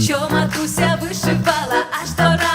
що матуся вишивала аж до ранку.